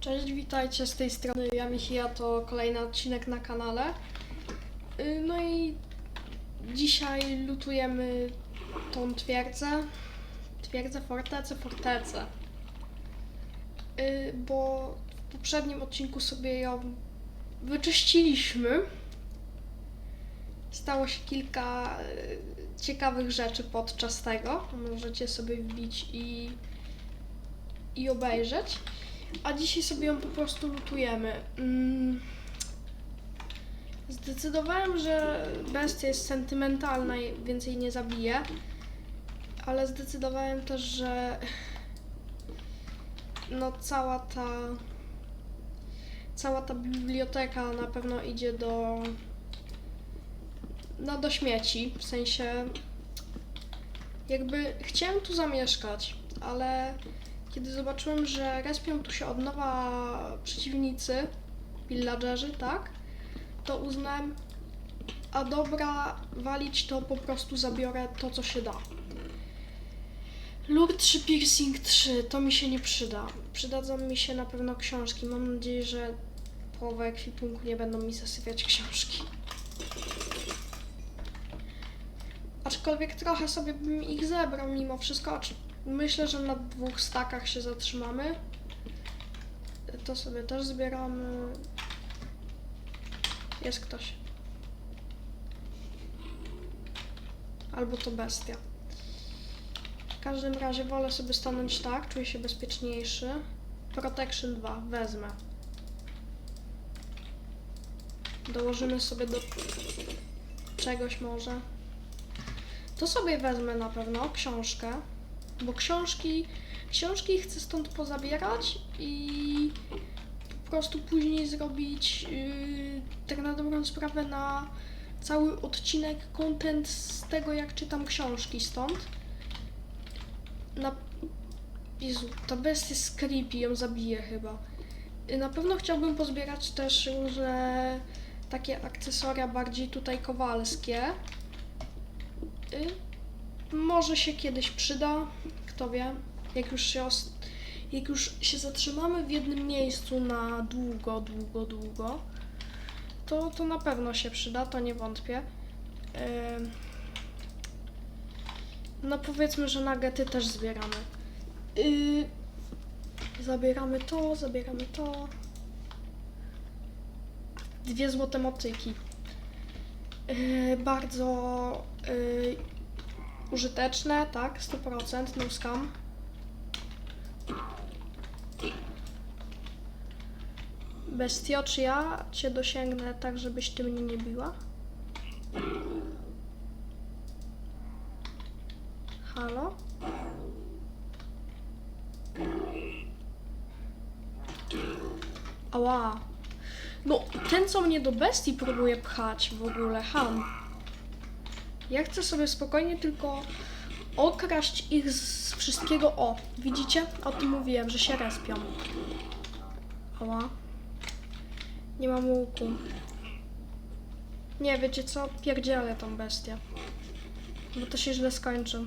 Cześć, witajcie z tej strony ja Michia, to kolejny odcinek na kanale. Y, No i dzisiaj lutujemy tą twierdzę. Twierdzę, fortecę, fortecę. Y, Bo w poprzednim odcinku sobie ją wyczyściliśmy. Stało się kilka y, ciekawych rzeczy podczas tego. Możecie sobie wbić i, i obejrzeć. A dzisiaj sobie ją po prostu lutujemy. Mm. Zdecydowałem, że bestia jest sentymentalna i więcej nie zabiję. Ale zdecydowałem też, że no cała ta cała ta biblioteka na pewno idzie do no do śmieci, w sensie jakby chciałem tu zamieszkać, ale kiedy zobaczyłem, że respią tu się od nowa przeciwnicy, villagerzy, tak, to uznałem, a dobra, walić to po prostu zabiorę to, co się da. Lure 3 Piercing 3, to mi się nie przyda. Przydadzą mi się na pewno książki. Mam nadzieję, że połowę ekwipunku nie będą mi zasypiać książki. Aczkolwiek trochę sobie bym ich zebrał mimo wszystko. Myślę, że na dwóch stakach się zatrzymamy. To sobie też zbieramy. Jest ktoś. Albo to bestia. W każdym razie wolę sobie stanąć tak, czuję się bezpieczniejszy. Protection 2, wezmę. Dołożymy sobie do czegoś może. To sobie wezmę na pewno książkę, bo książki, książki chcę stąd pozabierać i po prostu później zrobić yy, tak na dobrą sprawę na cały odcinek content z tego jak czytam książki stąd. Na... Jezu, ta bestia jest creepy, ją zabiję chyba. Y, Na pewno chciałbym pozbierać też różne takie akcesoria bardziej tutaj kowalskie. Y, Może się kiedyś przyda, kto wie. Jak już się, jak już się zatrzymamy w jednym miejscu na długo, długo, długo, to, to na pewno się przyda, to nie wątpię. No powiedzmy, że nagety też zbieramy. Yy, zabieramy to, zabieramy to. Dwie złote motyki. Yy, bardzo yy, użyteczne, tak, 100%, no scam. Bestio, czy ja cię dosięgnę tak, żebyś ty mnie nie biła? Halo? Ała. No, ten co mnie do bestii próbuje pchać w ogóle, ham. Ja chcę sobie spokojnie tylko okraść ich z wszystkiego. O, widzicie? O tym mówiłem, że się respią. Ała. Nie mam łuku. Nie, wiecie co? Pierdzielę tą bestię. Bo to się źle skończy.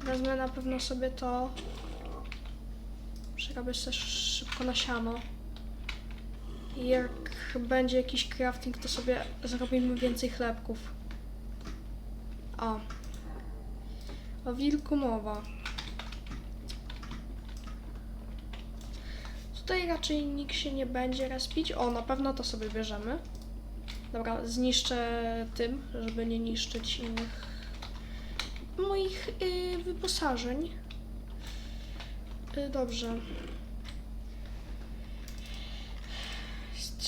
Wezmę na pewno sobie to. Przerobię sobie szybko na siano. Jak będzie jakiś crafting, to sobie zrobimy więcej chlebków. O. O wilku mowa. Tutaj raczej nikt się nie będzie respić. O, na pewno to sobie bierzemy. Dobra, zniszczę tym, żeby nie niszczyć innych moich y, wyposażeń. Y, dobrze.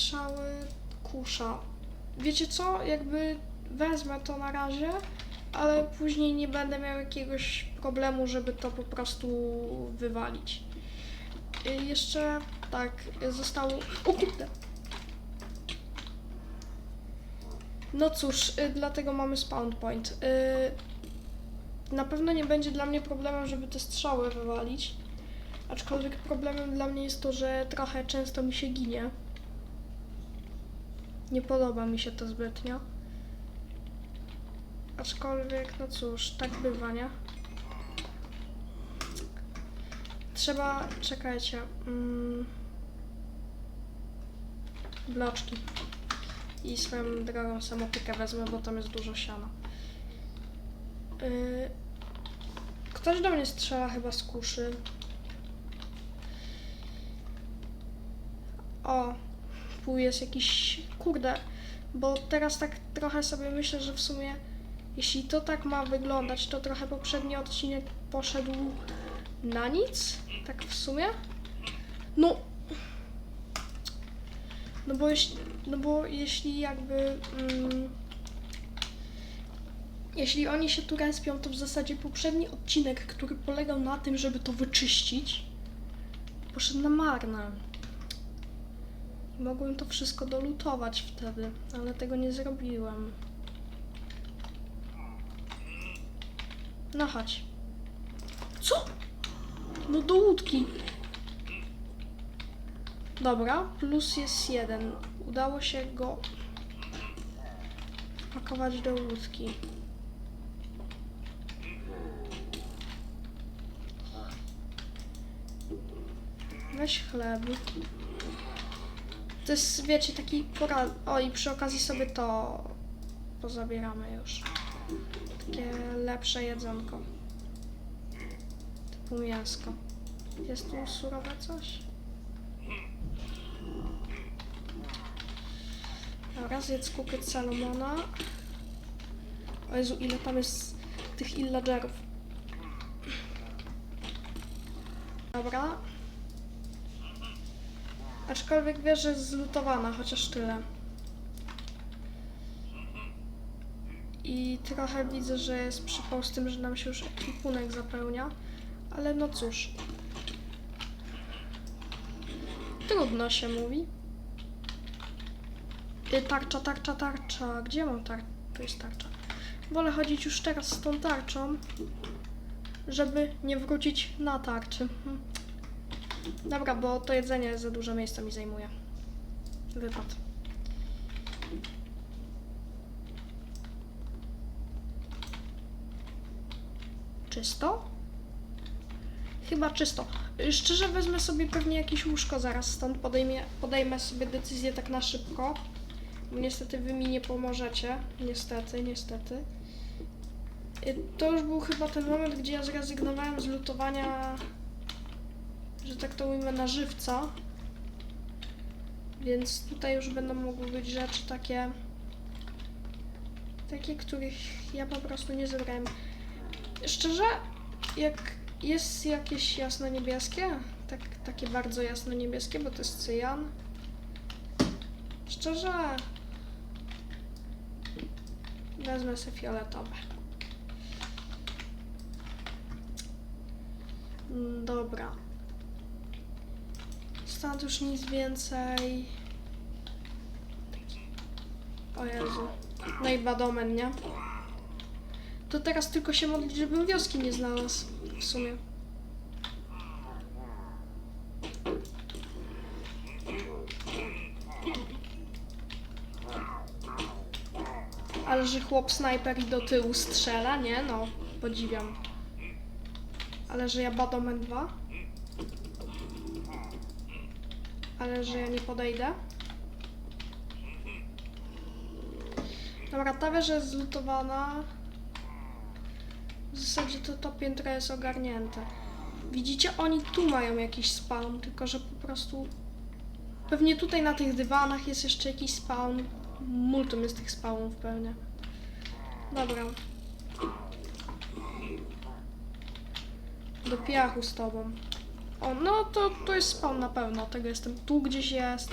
Strzały, kusza. Wiecie co? Jakby wezmę to na razie, ale później nie będę miał jakiegoś problemu, żeby to po prostu wywalić. Y, jeszcze tak, zostało. O kurde! No cóż, y, dlatego mamy spawn point. Y, na pewno nie będzie dla mnie problemem, żeby te strzały wywalić. Aczkolwiek problemem dla mnie jest to, że trochę często mi się ginie. Nie podoba mi się to zbytnio. Aczkolwiek, no cóż, tak bywa, nie? Trzeba, czekajcie. Mm, bloczki. I swoją drogą samotykę wezmę, bo tam jest dużo siana. Yy, ktoś do mnie strzela chyba z kuszy. O, tu jest jakiś, kurde, bo teraz tak trochę sobie myślę, że w sumie jeśli to tak ma wyglądać, to trochę poprzedni odcinek poszedł na nic, tak w sumie. No, no bo jeśli, no bo jeśli jakby, mm, jeśli oni się tu respią, to w zasadzie poprzedni odcinek, który polegał na tym, żeby to wyczyścić, poszedł na marne. Mogłem to wszystko dolutować wtedy, ale tego nie zrobiłem. No chodź. Co? No do łódki. Dobra, plus jest jeden. Udało się go pakować do łódki. Weź chleb. To jest, wiecie, taki porad... O, i przy okazji sobie to pozabieramy już. Takie lepsze jedzonko. Typu mięsko. Jest tu surowe coś? Dobra, zjedz kukiet Salomona. O Jezu, ile tam jest tych illagerów. Dobra. Aczkolwiek wiesz, że jest zlutowana, chociaż tyle. I trochę widzę, że jest przypał z tym, że nam się już ekwipunek zapełnia. Ale no cóż. Trudno się mówi. Tarcza, tarcza, tarcza. Gdzie mam tarczę? Tu jest tarcza. Wolę chodzić już teraz z tą tarczą, żeby nie wrócić na tarczy. Dobra, bo to jedzenie za dużo miejsca mi zajmuje. Wypad. Czysto? Chyba czysto. Szczerze wezmę sobie pewnie jakieś łóżko zaraz stąd. Podejmie, podejmę sobie decyzję tak na szybko. Niestety wy mi nie pomożecie. Niestety, niestety. Y, To już był chyba ten moment, gdzie ja zrezygnowałem z lutowania że tak to ujmę, na żywca. Więc tutaj już będą mogły być rzeczy takie, takie, których ja po prostu nie zebrałem. Szczerze, jak jest jakieś jasno-niebieskie, tak, takie bardzo jasno-niebieskie, bo to jest cyjan. Szczerze, wezmę sobie fioletowe. Mm, Dobra. Stąd już nic więcej. O Jezu. No i badomen, nie? To teraz tylko się modlić, żebym wioski nie znalazł. W sumie. Ale że chłop snajper i do tyłu strzela, nie? No, podziwiam. Ale że ja badomen 2? Ale że ja nie podejdę. Dobra, ta wieża jest zlutowana. W zasadzie to to piętro jest ogarnięte. Widzicie, oni tu mają jakiś spawn, tylko że po prostu... Pewnie tutaj na tych dywanach jest jeszcze jakiś spawn. Multum jest tych spawnów pewnie. Dobra. Do piachu z tobą. O, no to, to jest spawn na pewno. Tego jestem. Tu gdzieś jest.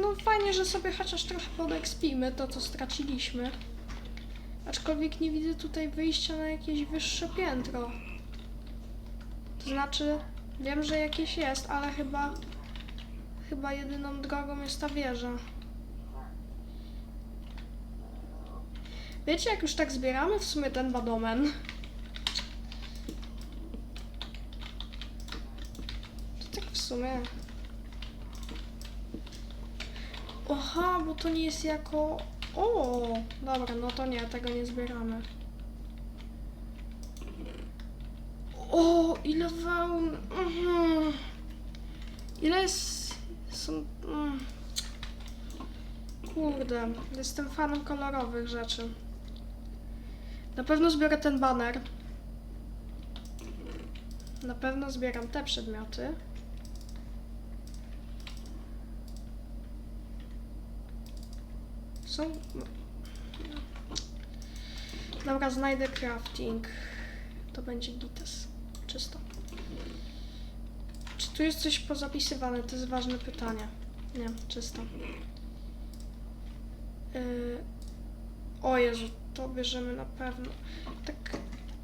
No fajnie, że sobie chociaż trochę podekspimy to, co straciliśmy. Aczkolwiek nie widzę tutaj wyjścia na jakieś wyższe piętro. To znaczy, wiem, że jakieś jest, ale chyba... Chyba jedyną drogą jest ta wieża. Wiecie, jak już tak zbieramy w sumie ten badomen, to tak w sumie... Aha, bo to nie jest jako... O, dobra, no to nie, tego nie zbieramy. ile wełn. Mhm. Ile jest. Są. Mm. Kurde, jestem fanem kolorowych rzeczy. Na pewno zbiorę ten baner. Na pewno zbieram te przedmioty. Są. Dobra, znajdę crafting. To będzie gites. Czysto. Czy tu jest coś pozapisywane? To jest ważne pytanie. Nie, czysto. Yy... O Jezu, to bierzemy na pewno. Tak,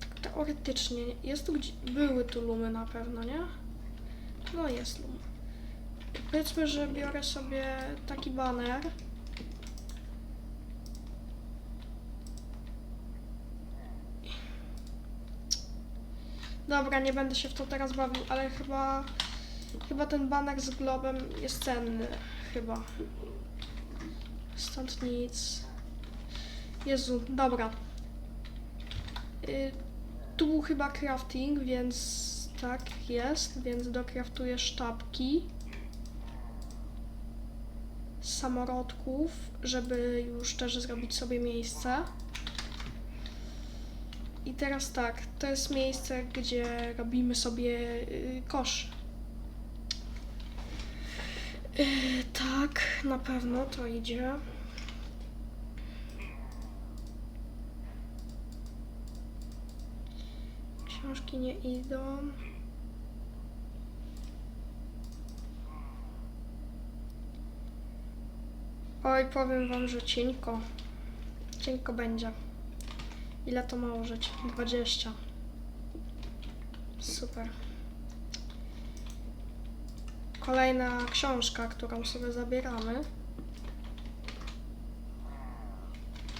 tak teoretycznie. Jest tu gdzie... Były tu lumy na pewno, nie? No jest lum. Powiedzmy, że biorę sobie taki baner. Dobra, nie będę się w to teraz bawił, ale chyba... Chyba ten baner z globem jest cenny. Chyba. Stąd nic. Jezu, dobra. Y, tu był chyba crafting, więc tak jest, więc dokraftuję sztabki samorodków, żeby już też zrobić sobie miejsce. I teraz tak, to jest miejsce, gdzie robimy sobie y, kosz. Y, tak, na pewno to idzie. Książki nie idą. Oj, powiem wam, że cienko. Cienko będzie. Ile to ma użyć? 20. Super. Kolejna książka, którą sobie zabieramy.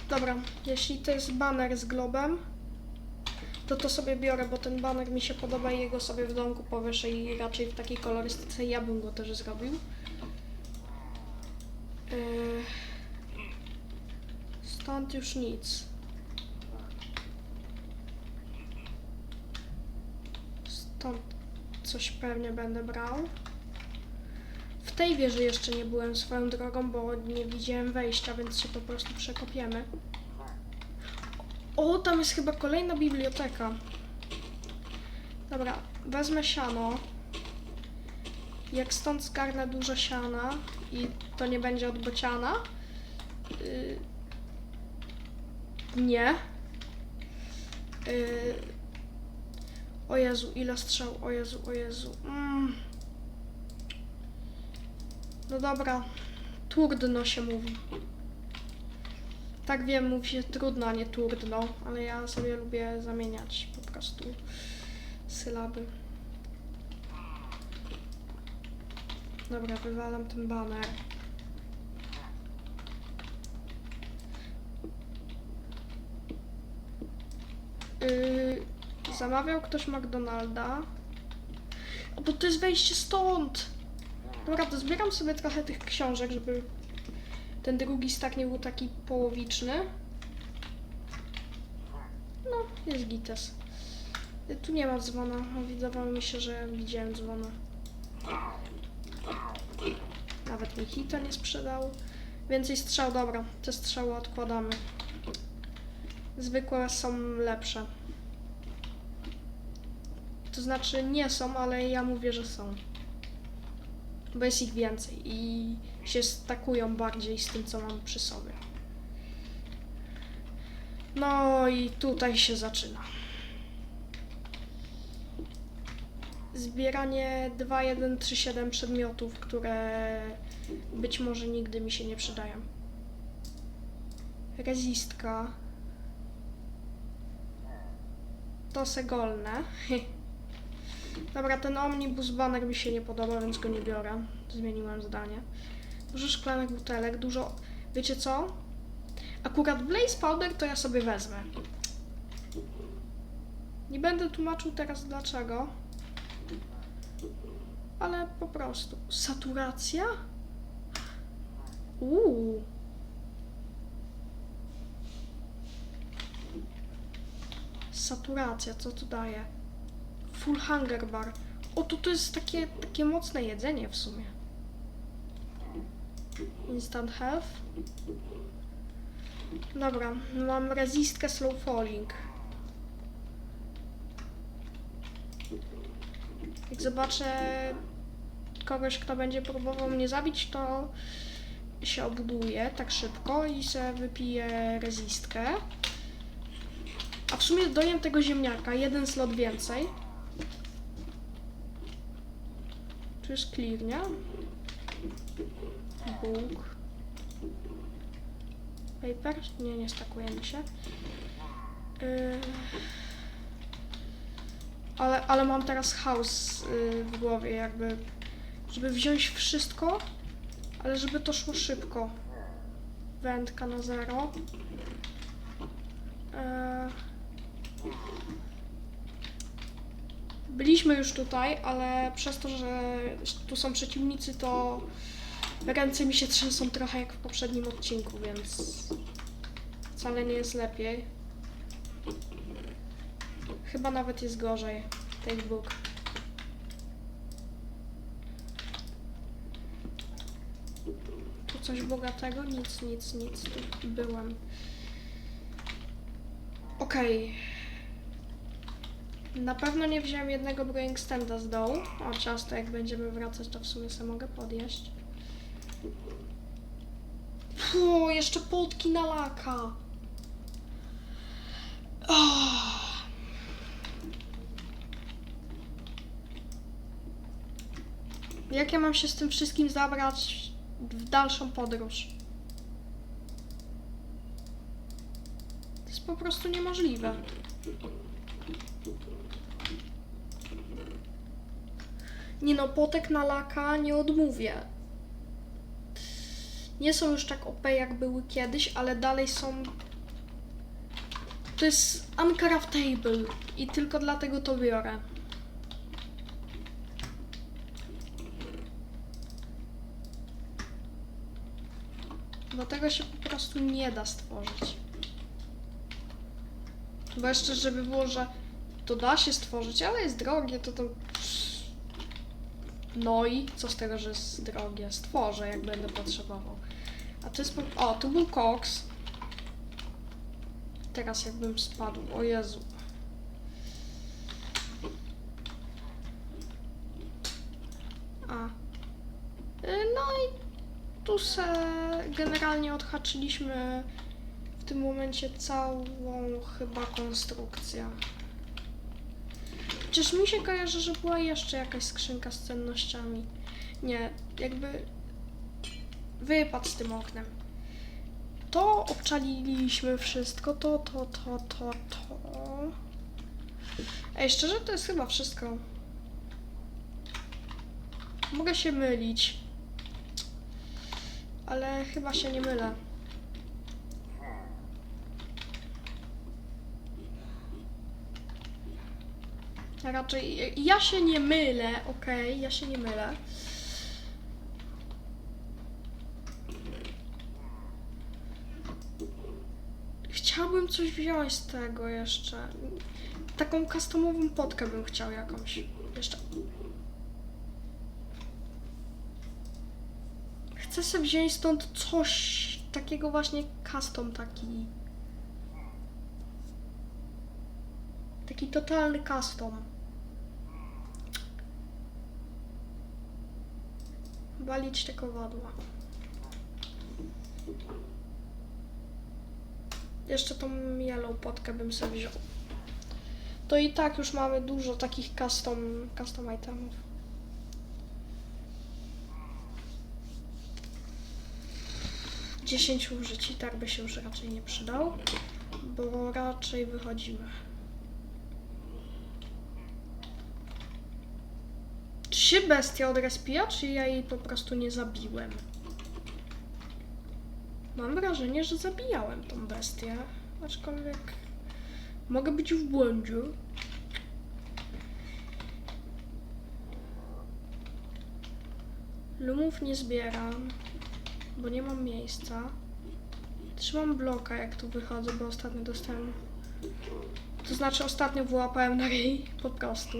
Dobra, jeśli to jest baner z globem, to to sobie biorę, bo ten baner mi się podoba i jego sobie w domku powieszę i raczej w takiej kolorystyce ja bym go też zrobił. Yy, Stąd już nic. Stąd coś pewnie będę brał. W tej wieży jeszcze nie byłem swoją drogą, bo nie widziałem wejścia, więc się po prostu przekopiemy. O, tam jest chyba kolejna biblioteka. Dobra, wezmę siano. Jak stąd zgarnę dużo siana i to nie będzie od bociana. Yy, nie. Yy, o Jezu, ile strzał, o Jezu, o Jezu. Mm. No dobra, trudno się mówi. Tak wiem, mówi się trudno, a nie trudno, ale ja sobie lubię zamieniać po prostu sylaby. Dobra, wywalam ten baner. Yy, zamawiał ktoś McDonalda. O, bo to jest wejście stąd! Dobra, to zbieram sobie trochę tych książek, żeby ten drugi stak nie był taki połowiczny. No, jest gites. Tu nie ma dzwona. No, Wydawało mi się, że widziałem dzwona. Nawet mi hita nie sprzedał. Więcej strzał, dobra. Te strzały odkładamy. Zwykłe są lepsze. To znaczy nie są, ale ja mówię, że są. Bo jest ich więcej i się stakują bardziej z tym, co mam przy sobie. No i tutaj się zaczyna. Zbieranie 2, 1, 3, 7 przedmiotów, które być może nigdy mi się nie przydają. Rezistka. To segolne. Dobra, ten omnibus banner mi się nie podoba, więc go nie biorę. Zmieniłem zdanie. Dużo szklanych butelek, dużo... Wiecie co? Akurat Blaze Powder to ja sobie wezmę. Nie będę tłumaczył teraz dlaczego. Ale po prostu. Saturacja? Uuu. Saturacja, co tu daje? Full hunger bar. O, to to jest takie, takie mocne jedzenie w sumie. Instant health. Dobra, mam resistkę slow falling. Jak zobaczę kogoś, kto będzie próbował mnie zabić, to się obuduje tak szybko i se wypiję rezistkę. A w sumie dojem tego ziemniaka, jeden slot więcej. Clear, nie? Bóg. Paper? Nie, nie stakujemy się. Yy... Ale, ale mam teraz chaos yy, w głowie, jakby, żeby wziąć wszystko, ale żeby to szło szybko. Wędka na zero. Yy... Byliśmy już tutaj, ale przez to, że tu są przeciwnicy, to ręce mi się trzęsą trochę jak w poprzednim odcinku, więc wcale nie jest lepiej. Chyba nawet jest gorzej. Take book. Tu coś bogatego? Nic, nic, nic. Tu byłem. Okej. Na pewno nie wziąłem jednego brewing standa z dołu. O, ciasto jak będziemy wracać, to w sumie sobie mogę podjeść. Fu, jeszcze potki na laka. Oh. Jak ja mam się z tym wszystkim zabrać w dalszą podróż? To jest po prostu niemożliwe. Nie no, potek na laka nie odmówię. Nie są już tak OP jak były kiedyś, ale dalej są... To jest uncraftable i tylko dlatego to biorę. Bo tego się po prostu nie da stworzyć. Bo jeszcze, żeby było, że to da się stworzyć, ale jest drogie, to to... No i co z tego, że jest drogie? Stworzę, jak będę potrzebował. A to jest... O, tu był koks. Teraz jakbym spadł, o Jezu. A. Y, No i tu se generalnie odhaczyliśmy w tym momencie całą chyba konstrukcję. Chociaż mi się kojarzy, że była jeszcze jakaś skrzynka z cennościami. Nie, jakby wypadł z tym oknem. To obczaliliśmy wszystko, to, to, to, to, to. Ej, szczerze to jest chyba wszystko. Mogę się mylić. Ale chyba się nie mylę. Raczej ja się nie mylę, okej, ja się nie mylę. Chciałbym coś wziąć z tego jeszcze. Taką customową potkę bym chciał jakąś. Jeszcze. Chcę sobie wziąć stąd coś takiego właśnie custom taki. Taki totalny custom. Walić te kowadła. Jeszcze tą yellow potkę bym sobie wziął. To i tak już mamy dużo takich custom, custom itemów. Dziesięć użyć i tak by się już raczej nie przydał, bo raczej wychodzimy. Czy się bestia odrespija, czy ja jej po prostu nie zabiłem? Mam wrażenie, że zabijałem tą bestię, aczkolwiek mogę być w błędzie. Lumów nie zbieram, bo nie mam miejsca. Trzymam bloka, jak tu wychodzę, bo ostatnio dostałem... To znaczy, ostatnio wyłapałem na ryj, po prostu.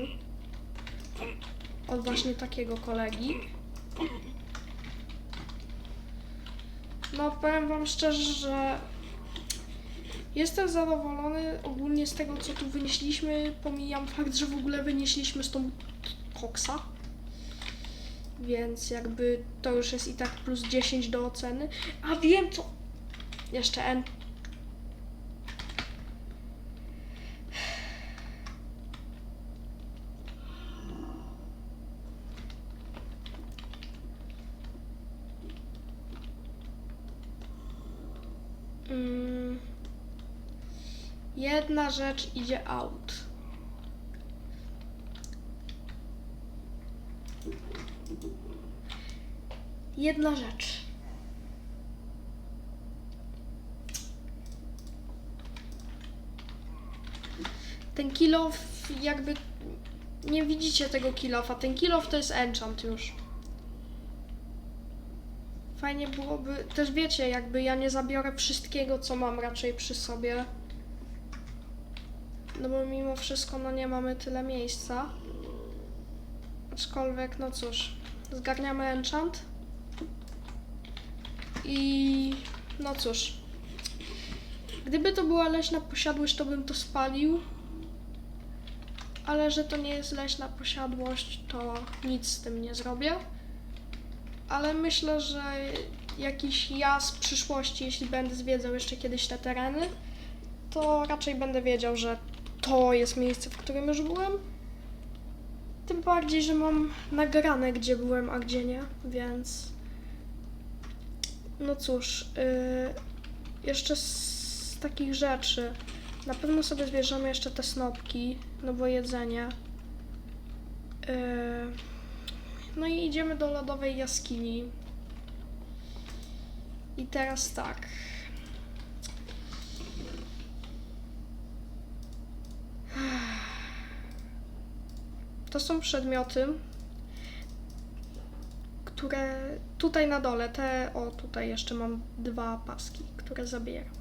Od właśnie takiego kolegi. No, powiem wam szczerze, że jestem zadowolony ogólnie z tego, co tu wynieśliśmy. Pomijam fakt, że w ogóle wynieśliśmy stąd koksa. Więc jakby to już jest i tak plus 10 do oceny. A wiem co. Jeszcze N. Mm. Jedna rzecz idzie out. Jedna rzecz. Ten kilof jakby nie widzicie tego kilofa. Ten kilof to jest enchant już. Fajnie byłoby, też wiecie, jakby ja nie zabiorę wszystkiego, co mam raczej przy sobie. No bo mimo wszystko, no nie mamy tyle miejsca. Aczkolwiek, no cóż, zgarniamy enchant. I no cóż. Gdyby to była leśna posiadłość, to bym to spalił. Ale że to nie jest leśna posiadłość, to nic z tym nie zrobię. Ale myślę, że jakiś ja z przyszłości, jeśli będę zwiedzał jeszcze kiedyś te tereny, to raczej będę wiedział, że to jest miejsce, w którym już byłem. Tym bardziej, że mam nagrane, gdzie byłem, a gdzie nie, więc. No cóż, yy, jeszcze z takich rzeczy. Na pewno sobie zbierzemy jeszcze te snopki, no bo jedzenie. Yy, no i idziemy do lodowej jaskini. I teraz tak. To są przedmioty, które tutaj na dole, te, o tutaj jeszcze mam dwa paski, które zabieram.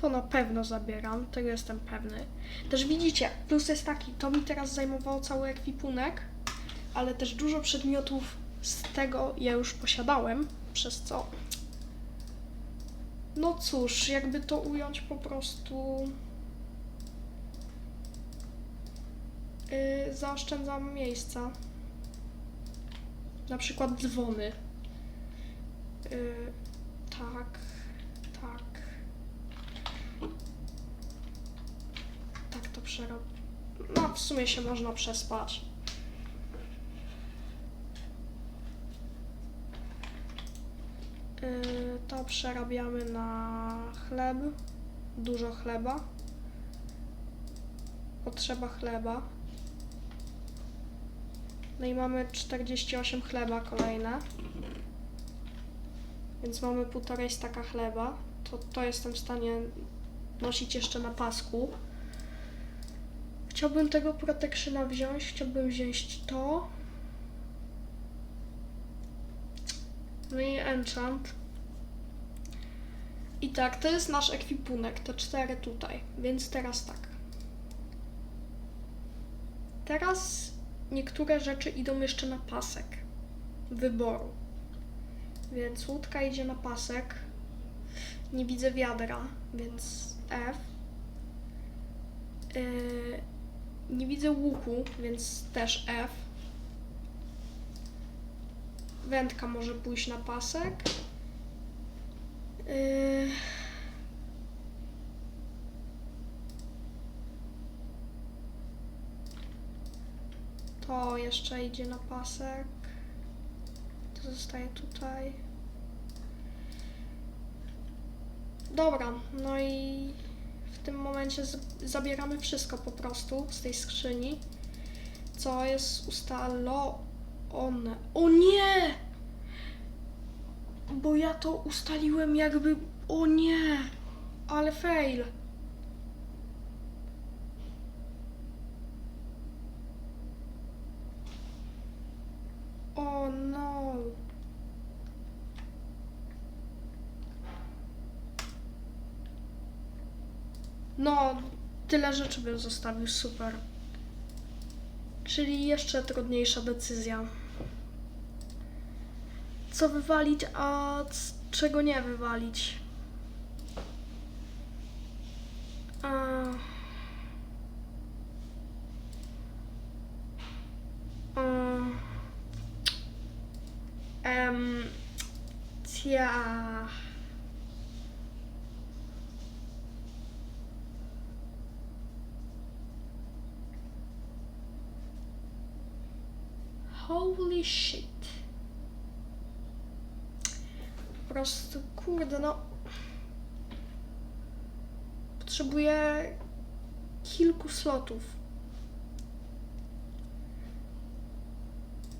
To na pewno zabieram, tego jestem pewny. Też widzicie, plus jest taki, to mi teraz zajmowało cały ekwipunek, ale też dużo przedmiotów z tego ja już posiadałem, przez co. No cóż, jakby to ująć po prostu. Yy, zaoszczędzam miejsca. Na przykład dzwony. Yy, tak, tak. Tak to przerobię. No, w sumie się można przespać. Yy, to przerabiamy na chleb. Dużo chleba. Potrzeba chleba. No i mamy 48 chleba kolejne. Więc mamy półtorej staka chleba. To, to jestem w stanie nosić jeszcze na pasku. Chciałbym tego protectiona wziąć. Chciałbym wziąć to. No i enchant. I tak, to jest nasz ekwipunek, te cztery tutaj. Więc teraz tak. Teraz niektóre rzeczy idą jeszcze na pasek wyboru. Więc łódka idzie na pasek. Nie widzę wiadra, więc F. Yy, nie widzę łuku, więc też F. Wędka może pójść na pasek. Yy... To jeszcze idzie na pasek. To zostaje tutaj. Dobra, no i w tym momencie zabieramy wszystko po prostu z tej skrzyni, co jest ustalone. O nie! Bo ja to ustaliłem jakby. O nie! Ale fail. O no. No, tyle rzeczy bym zostawił, super. Czyli jeszcze trudniejsza decyzja. Co wywalić, a czego nie wywalić? A... Um, em, tja. Holy shit. Po prostu, kurde, no. Potrzebuję kilku slotów.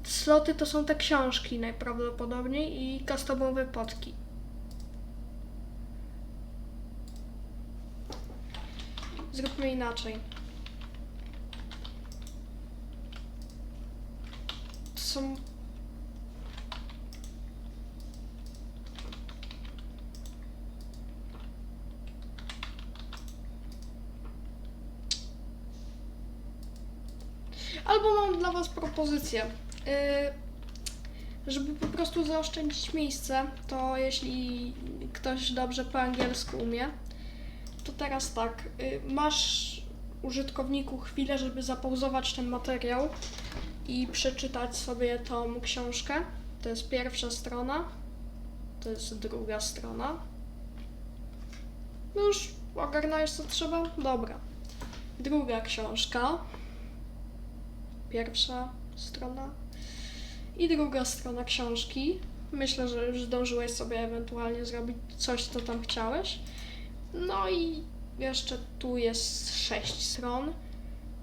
Sloty to są te książki najprawdopodobniej i customowe potki. Zróbmy inaczej. To są Albo mam dla Was propozycję. Yy, żeby po prostu zaoszczędzić miejsce, to jeśli ktoś dobrze po angielsku umie, to teraz tak. Yy, masz użytkowniku chwilę, żeby zapauzować ten materiał i przeczytać sobie tą książkę. To jest pierwsza strona, to jest druga strona. No już ogarnąłeś co trzeba? Dobra. Druga książka. Pierwsza strona i druga strona książki. Myślę, że już zdążyłeś sobie ewentualnie zrobić coś, co tam chciałeś. No i jeszcze tu jest sześć stron,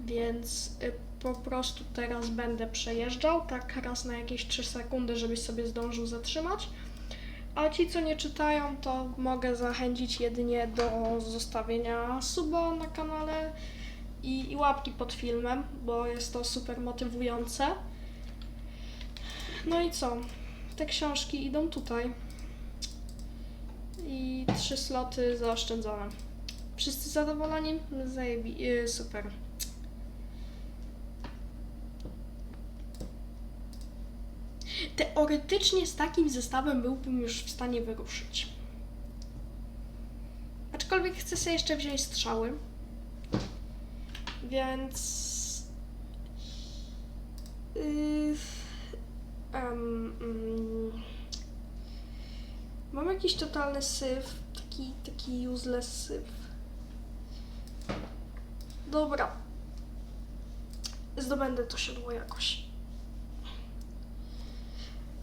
więc y, po prostu teraz będę przejeżdżał, tak raz na jakieś 3 sekundy, żebyś sobie zdążył zatrzymać. A ci, co nie czytają, to mogę zachęcić jedynie do zostawienia suba na kanale i, i łapki pod filmem, bo jest to super motywujące. No i co? Te książki idą tutaj. I trzy sloty zaoszczędzone. Wszyscy zadowoleni? Zajebi... Yy, super. Teoretycznie z takim zestawem byłbym już w stanie wyruszyć. Aczkolwiek chcę sobie jeszcze wziąć strzały. Więc. Yy, em, mm, mam jakiś totalny syf. Taki, taki useless syf. Dobra. Zdobędę to siodło jakoś.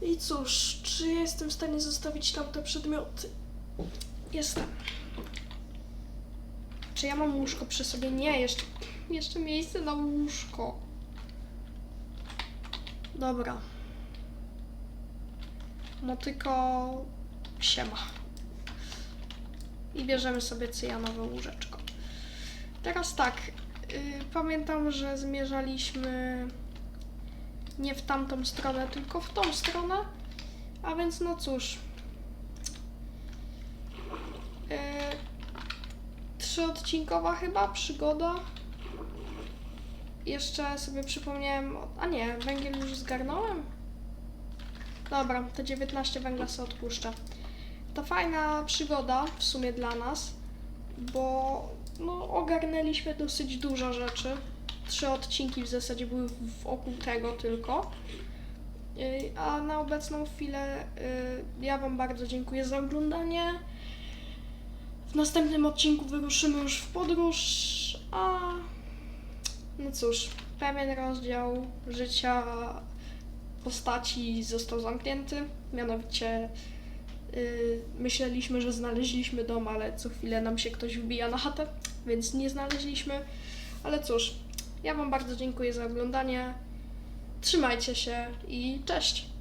I cóż, czy jestem w stanie zostawić tam te przedmioty? Jestem. Czy ja mam łóżko przy sobie? Nie, jeszcze, jeszcze miejsce na łóżko. Dobra. Motyko siema. I bierzemy sobie cyjanowe łóżeczko. Teraz tak. y, pamiętam, że zmierzaliśmy nie w tamtą stronę, tylko w tą stronę. A więc no cóż. Y, trzyodcinkowa chyba przygoda. Jeszcze sobie przypomniałem, a nie, węgiel już zgarnąłem. Dobra, te 19 węgla sobie odpuszczę. To fajna przygoda w sumie dla nas, bo no, ogarnęliśmy dosyć dużo rzeczy. Trzy odcinki w zasadzie były wokół tego tylko. Yy, A na obecną chwilę yy, ja Wam bardzo dziękuję za oglądanie. W następnym odcinku wyruszymy już w podróż, a no cóż, pewien rozdział życia postaci został zamknięty. Mianowicie yy, myśleliśmy, że znaleźliśmy dom, ale co chwilę nam się ktoś wbija na chatę, więc nie znaleźliśmy. Ale cóż, ja Wam bardzo dziękuję za oglądanie. Trzymajcie się i cześć!